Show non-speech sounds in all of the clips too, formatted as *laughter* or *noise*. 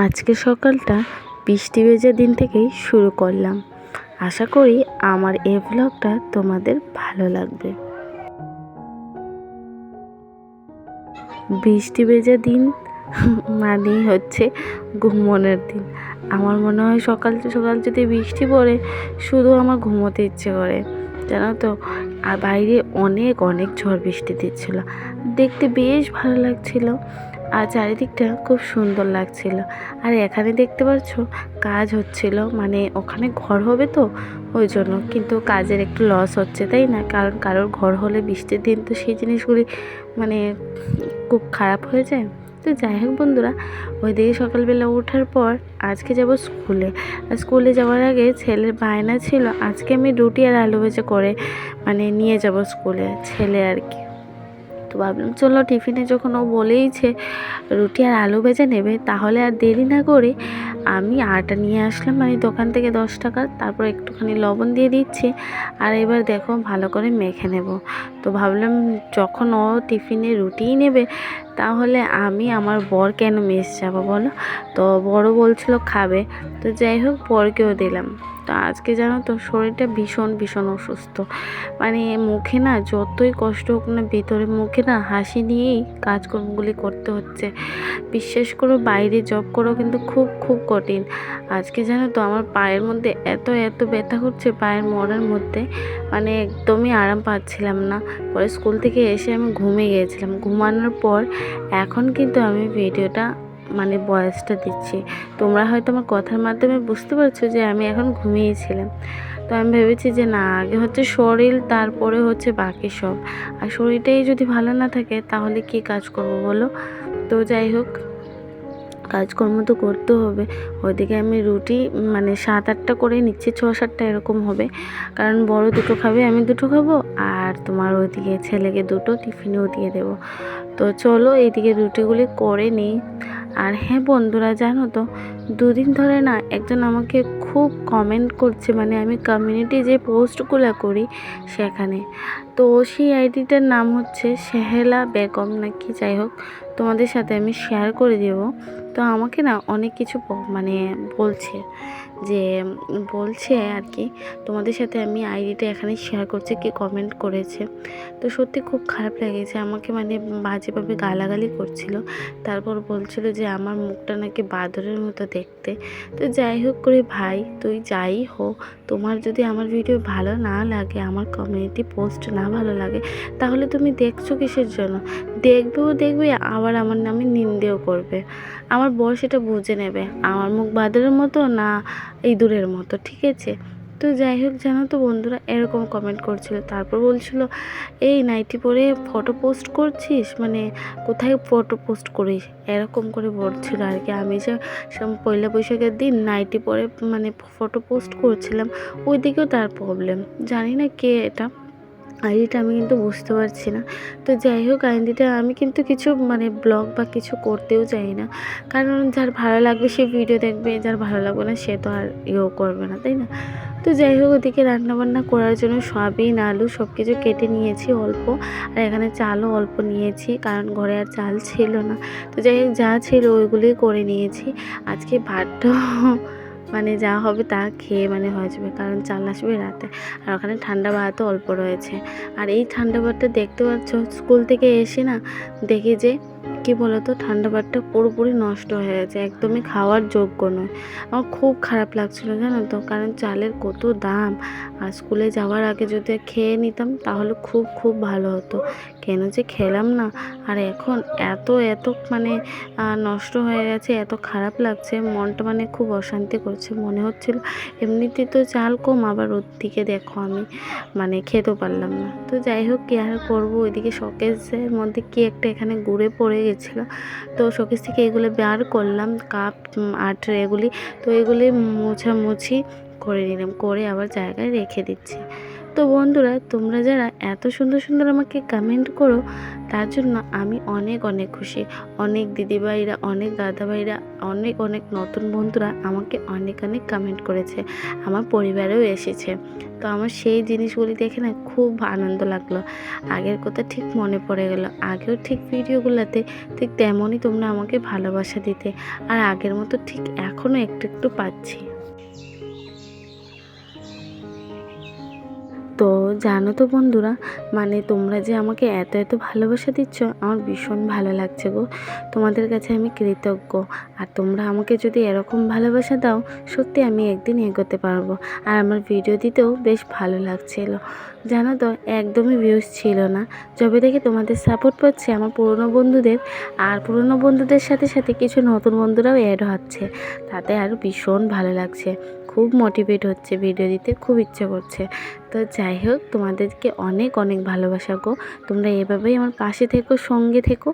আজকে সকালটা বৃষ্টি ভেজা দিন থেকেই শুরু করলাম। আশা করি আমার এই ব্লগটা তোমাদের ভালো লাগবে। বৃষ্টি ভেজা দিন *laughs* মানেই হচ্ছে ঘুমোনোর দিন। আমার মনে হয় সকাল সকাল যদি বৃষ্টি পড়ে, শুধু আমার ঘুমোতে ইচ্ছে করে। জানো তো, আর বাইরে অনেক অনেক ঝড় বৃষ্টি দিচ্ছিল। দেখতে বেশ ভালো লাগছিল। আর চারিদিকটা খুব সুন্দর লাগছিল। আর এখানে দেখতে পাচ্ছ, কাজ হচ্ছিল মানে ওখানে ঘর হবে তো, ওই জন্য। কিন্তু কাজের একটু লস হচ্ছে, তাই না? কারণ কারোর ঘর হলে বৃষ্টির দিন তো সেই জিনিসগুলি মানে খুব খারাপ হয়ে যায়। তো যাই হোক বন্ধুরা ওইদিকে সকালবেলা ওঠার পর আজকে যাব স্কুলে। আর স্কুলে যাওয়ার আগে ছেলের বায়না ছিল, আজকে আমি রুটি আর আলু ভেজে করে মানে নিয়ে যাব স্কুলে। ছেলে আর কি। তো ভাবলাম, চলো টিফিনে যখন ও বলেইছে রুটি আর আলু ভেজে নেবে, তাহলে আর দেরি না করে আমি আটা নিয়ে আসলাম মানে দোকান থেকে দশ টাকার তারপর একটুখানি লবণ দিয়ে দিচ্ছি, আর এবার দেখো ভালো করে মেখে নেব। তো ভাবলাম যখন ও টিফিনে রুটিই নেবে, তাহলে আমি আমার বর কেন মেস যাব বলো? তো বড় বলছিল খাবে, তো যাই হোক বরকেও দিলাম। তো আজকে জানো তো শরীরটা ভীষণ ভীষণ অসুস্থ। মানে মুখে না যতই কষ্ট হোক না ভিতরে মুখে না হাসি নিয়েই কাজকর্মগুলি করতে হচ্ছে। বিশ্বাস করো বাইরে জব করো কিন্তু খুব খুব কঠিন। আজকে জানো তো আমার পায়ের মধ্যে এত এত ব্যথা করছে পায়ের মরার মধ্যে। মানে একদমই আরাম পাচ্ছিলাম না। পরে স্কুল থেকে এসে আমি ঘুমে গিয়েছিলাম। ঘুমানোর পর এখন কিন্তু আমি ভিডিওটা মানে বয়সটা দিচ্ছি। তোমরা হয়তো আমার কথার মাধ্যমে বুঝতে পারছ যে আমি এখন ঘুমিয়েছিলাম। তো আমি ভেবেছি যে না, আগে হচ্ছে শরীর, তারপরে হচ্ছে বাকি সব। আর শরীরটাই যদি ভালো না থাকে, তাহলে কি কাজ করব বলো? তো যাই হোক, কাজকর্ম তো করতে হবে। ওইদিকে আমি রুটি মানে সাত আটটা করে নিচ্ছি, ছ সাতটা এরকম হবে। কারণ বড় দুটো খাবে, আমি দুটো খাব, আর তোমার ওইদিকে ছেলেকে দুটো টিফিনেও দিয়ে দেবো। তো চলো, এইদিকে রুটিগুলি করে নিই। আর হ্যাঁ বন্ধুরা, জানো তো, দুদিন ধরে না একজন আমাকে খুব কমেন্ট করছে মানে আমি কমিউনিটি যে পোস্টগুলো করি সেখানে। তো সেই আইডিটার নাম হচ্ছে সেহেলা বেগম নাকি, যাই হোক। তোমাদের সাথে আমি শেয়ার করে দেব। তো আমাকে না অনেক কিছু মানে বলছে যে, বলছে আর কি, তোমাদের সাথে আমি আইডিটা এখানে শেয়ার করছি, কি কমেন্ট করেছে। তো সত্যি খুব খারাপ লেগেছে, আমাকে মানে বাজেভাবে গালাগালি করছিল। তারপর বলছিল যে, আমার মুখটা নাকি বাদরের মতো দেখতে। তো যাই হোক করে ভাই, তুই যাই হোক তোমার যদি আমার ভিডিও ভালো না লাগে, আমার কমিউনিটি পোস্ট না ভালো লাগে, তাহলে তুমি দেখছ কিসের জন্য? দেখবেও দেখবে, আবার আমার নামে নিন্দেও করবে। আমার বর সেটা বুঝে নেবে। আমার মুখ বাদরের মতো না ইঁদুরের মতো, ঠিক আছে? তো যাই হোক, জানো তো বন্ধুরা, এরকম কমেন্ট করছিল। তারপর বলছিল, এই নাইটি পরে ফটো পোস্ট করছিস? মানে কোথায় ফটো পোস্ট করিস? এরকম করে বলছিল আর কি। আমি যে পয়লা বৈশাখের দিন নাইটি পরে মানে ফটো পোস্ট করছিলাম ওই দিকেও তার প্রবলেম জানি না কে এটা। আইডিটা আমি কিন্তু বুঝতে পারছি না। তো যাই হোক আইডিটা আমি কিন্তু কিছু মানে ব্লগ বা কিছু করতেও চাই না। কারণ যার ভালো লাগবে সে ভিডিও দেখবে, যার ভালো লাগবে না সে তো আর ইয়েও করবে না, তাই না? তো যাই হোক, ওদিকে রান্নাবান্না করার জন্য সয়াবিন, আলু সব কিছু কেটে নিয়েছি অল্প। আর এখানে চালও অল্প নিয়েছি, কারণ ঘরে আর চাল ছিল না। তো যাই হোক, যা ছিল ওইগুলোই করে নিয়েছি। আজকে ভাতটাও মানে যা হবে তা খেয়ে মানে হয়ে যাবে। কারণ চাল আসবে রাতে। আর ওখানে ঠান্ডা ভাতও অল্প রয়েছে। আর এই ঠান্ডা ভাতটা দেখতে পাচ্ছ, স্কুল থেকে এসে না দেখি যে কী বলতো? ঠান্ডা ভাতটা পুরোপুরি নষ্ট হয়ে গেছে, একদমই খাওয়ার যোগ্য নয়। আমার খুব খারাপ লাগছিল জানো তো? কারণ চালের কত দাম? আর স্কুলে যাওয়ার আগে যদি খেয়ে নিতাম, তাহলে খুব খুব ভালো হতো। কেন যে খেলাম না? আর এখন এত এত মানে নষ্ট হয়ে গেছে, এত খারাপ লাগছে, মনটা মানে খুব অশান্তি করছে। মনে হচ্ছিল এমনিতে তো চাল কম, আবার ওর দিকে দেখো আমি মানে খেতেও পারলাম না। তো যাই হোক, কী আর করব? ওইদিকে শকেসের মধ্যে কি একটা এখানে ঘুরে পড়ে গেছিল। তো শোকেস থেকে এগুলো বার করলাম, কাপ আর ট্রেগুলি তো এগুলি মোছামুছি করে নিলাম, করে আবার জায়গায় রেখে দিচ্ছি। তো বন্ধুরা, তোমরা যারা এত সুন্দর সুন্দর আমাকে কমেন্ট করো, তার জন্য আমি অনেক অনেক খুশি। অনেক দিদিভাইরা, অনেক দাদাভাইরা, অনেক অনেক নতুন বন্ধুরা আমাকে অনেক অনেক কমেন্ট করেছে, আমার পরিবারেও এসেছে। তো আমার সেই জিনিসগুলি দেখে না খুব আনন্দ লাগল। আগের কথা ঠিক মনে পড়ে গেল। আগেও ঠিক ভিডিওগুলোতে ঠিক তেমনই তোমরা আমাকে ভালোবাসা দিতে। আর আগের মতো ঠিক এখনও একটু একটু পাচ্ছি। তো জানো তো বন্ধুরা মানে তোমরা যে আমাকে এত এত ভালোবাসা দিচ্ছ, আমার ভীষণ ভালো লাগছে গো। তোমাদের কাছে আমি কৃতজ্ঞ। আর তোমরা আমাকে যদি এরকম ভালোবাসা দাও, সত্যি আমি একদিন এগোতে পারব। আর আমার ভিডিও দিতেও বেশ ভালো লাগছিল। জানো তো, একদমই ভিউজ ছিল না। যবে থেকে তোমাদের সাপোর্ট পাচ্ছে আমার পুরনো বন্ধুদের, আর পুরনো বন্ধুদের সাথে সাথে কিছু নতুন বন্ধুরাও অ্যাড হচ্ছে। তাতে আরও ভীষণ ভালো লাগছে। খুব মোটিভেট হচ্ছে ভিডিও দিতে খুব ইচ্ছা করছে। তো যাই হোক, তোমাদেরকে অনেক অনেক ভালোবাসা গো। তোমরা এভাবেই আমার পাশে থেকো, সঙ্গে থেকো।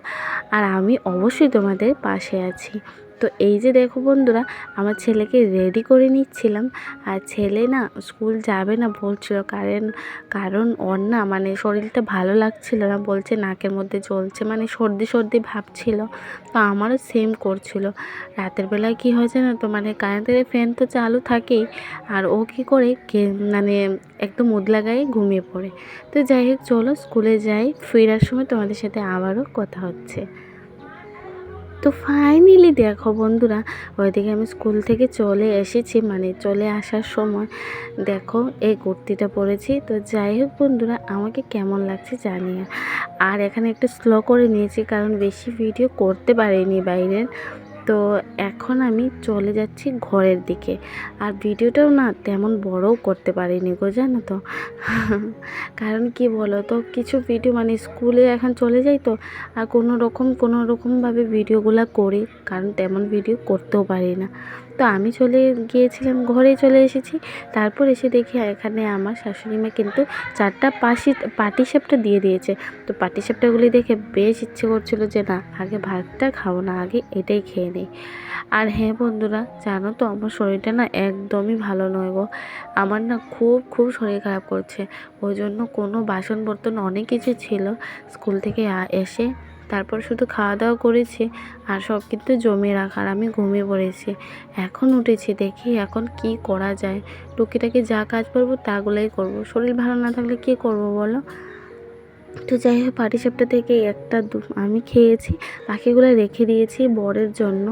আর আমি অবশ্যই তোমাদের পাশে আছি। তো এই যে দেখো বন্ধুরা, আমার ছেলেকে রেডি করে নিচ্ছিলাম। আর ছেলে না স্কুল যাবে না বলছিল কারণ কারণ ওর না মানে শরীরটা ভালো লাগছিল না, বলছে নাকের মধ্যে জ্বলছে মানে সর্দি সর্দি ভাব ছিল। তো আমারও সেম করছিল। রাতের বেলায় কী হয়েছে না তো মানে কারেন্টের ফ্যান তো চালু থাকেই, আর ও কী করে মানে একদম উদলা গায়ে ঘুমিয়ে পড়ে। তো যাই হোক, চলো স্কুলে যাই, ফেরার সময় তোমাদের সাথে আবারও কথা হচ্ছে। তো ফাইনালি দেখো বন্ধুরা, ওইদিকে আমি স্কুল থেকে চলে এসেছি মানে চলে আসার সময় দেখো এই কুর্তিটা পরেছি। তো যাই হোক বন্ধুরা, আমাকে কেমন লাগছে জানিয়ে আর এখানে একটু স্লো করে নিয়েছি, কারণ বেশি ভিডিও করতে পারিনি বাইরের। তো এখন আমি চলে যাচ্ছি ঘরের দিকে। আর ভিডিওটাও না তেমন বড়ও করতে পারিনি গো, জানো তো। *laughs* কারণ কি বলো তো, কিছু ভিডিও মানে স্কুলে এখন চলে যাই তো, আর কোনো রকম কোনো রকমভাবে ভিডিওগুলো করি, কারণ তেমন ভিডিও করতেও পারি না। তো আমি চলে গিয়েছিলাম, ঘরে চলে এসেছি। তারপর এসে দেখি এখানে আমার শাশুড়ি মা কিন্তু চারটা পাশি, পাটি সাপটা দিয়ে দিয়েছে। তো পাটি সাপটাগুলি দেখে বেশ ইচ্ছে করছিল যে, না, আগে ভাতটা খাব না, আগে এটাই খেয়ে নিই। আর হ্যাঁ বন্ধুরা, জানো তো আমার শরীরটা না একদমই ভালো নয় গো। আমার না খুব খুব শরীর খারাপ করছে। ওই জন্য কোনো বাসন বর্তন অনেক কিছু ছিল। স্কুল থেকে এসে তারপর শুধু খাওয়া দাওয়া করেছি আর সব কিন্তু জমে রাখার, আমি ঘুমিয়ে পড়েছি। এখন উঠেছি দেখি এখন কি করা যায়। টুকিটাকি যা কাজ করব তাগুলোই করব। শরীর ভালো না থাকলে কি করব বলো? তো যাই হোক, পাটিসাপটা থেকে একটা আমি খেয়েছি, বাকিগুলো রেখে দিয়েছি বরের জন্য।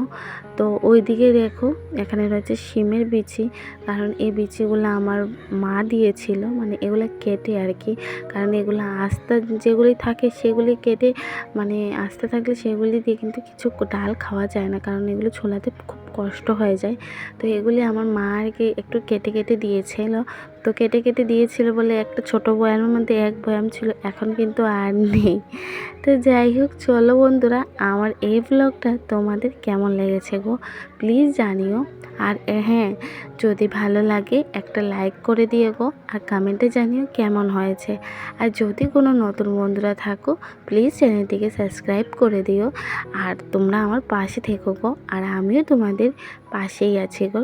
তো ওইদিকে দেখো, এখানে রয়েছে শিমের বিচি। কারণ এই বিচিগুলো আমার মা দিয়েছিল মানে এগুলো কেটে আর কি। কারণ এগুলো আস্তা যেগুলি থাকে সেগুলি কেটে মানে আস্তে থাকলে সেগুলি দিয়ে কিন্তু কিছু ডাল খাওয়া যায় না। কারণ এগুলো ছোলাতে খুব কষ্ট হয়ে যায়। তো এগুলি আমার মা আর কি একটু কেটে কেটে দিয়েছিল। তো কেটে কেটে দিয়েছিল বলে একটা ছোট বয়ামের মধ্যে এক বয়াম ছিল, এখন কিন্তু আর নেই। তো যাই হোক, চলো বন্ধুরা, আমার এই ব্লগটা তোমাদের কেমন লেগেছে গো প্লিজ জানিও। আর হ্যাঁ যদি ভালো লাগে একটা লাইক করে দিয়ে গো। আর কমেন্টে জানিও কেমন হয়েছে। আর যদি কোনো নতুন বন্ধুরা থাকো, প্লিজ চ্যানেলটিকে সাবস্ক্রাইব করে দিও। আর তোমরা আমার পাশে থেকো গো। আর আমিও তোমাদের পাশেই আছি গো।